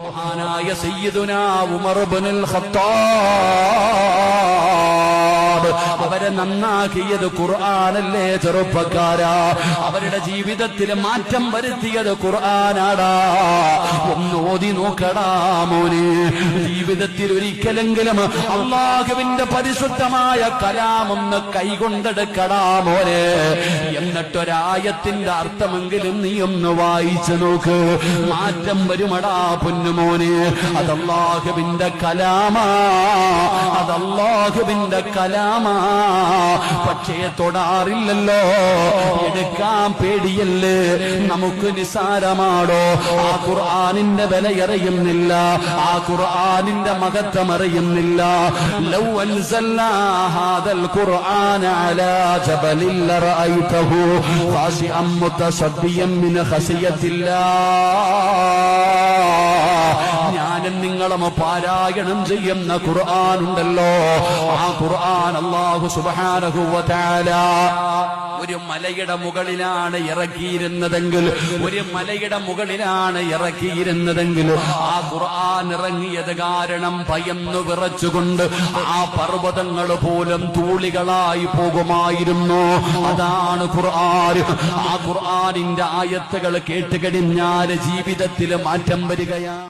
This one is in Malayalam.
മഹാനായ സയ്യിദുന ഉമർ ഇബ്നുൽ ഖത്താബ്. അവരെ നന്നാക്കിയത് ഖുർആനല്ലേ ചെറുപ്പക്കാരാ. അവരുടെ ജീവിതത്തിൽ മാറ്റം വരുത്തിയത് ഖുർആനാടാ. നോക്കടാ മോനെ. ജീവിതത്തിൽ ഒരിക്കലെങ്കിലും അള്ളാഹുവിന്റെ പരിശുദ്ധമായ കലാമൊന്ന് കൈകൊണ്ടെടുക്കടാ മോനെ. എന്നിട്ടൊരായത്തിന്റെ അർത്ഥമെങ്കിലും നീ ഒന്ന് വായിച്ചു നോക്ക്. മാറ്റം വരുമടാ പൊന്നുമോനെ അതല്ലാഹുവിന്റെ കലാമാ. അതല്ലാഹുവിന്റെ കലാമാ. പക്ഷേ തൊടാറില്ലല്ലോ. എടുക്കാൻ പേടിയല്ലേ? നമുക്ക് നിസാരമാടോ? ആ ഖുർആനിന്റെ വിലയറിയുന്നില്ല ആ ഖുർആാനിന്റെ മഹത്വം അറിയുന്നില്ല. മിൻ ഖസിയത്തില്ലാ ഞാനും പാരായണം ചെയ്യുന്ന ഖുർആൻ ഉണ്ടല്ലോ ആ ഖുർആൻ അള്ളാഹു തആല ഒരു മലയുടെ മുകളിലാണ് ഇറക്കിയിരുന്നതെങ്കിൽ ഒരു മലയുടെ മുകളിലാണ് ഇറക്കിയിരുന്നതെങ്കിൽ ആ ഖുർആൻ ഇറങ്ങിയത് കാരണം ഭയന്നു വിറച്ചുകൊണ്ട് ആ പർവതങ്ങൾ പോലും തൂളികളായി പോകുമായിരുന്നു. അതാണ് ഖുർആൻ. ആ ഖുർആനിന്റെ ആയത്തുകൾ കേട്ടുകഴിഞ്ഞാൽ ജീവിതത്തിൽ മാറ്റം വരികയാണ്.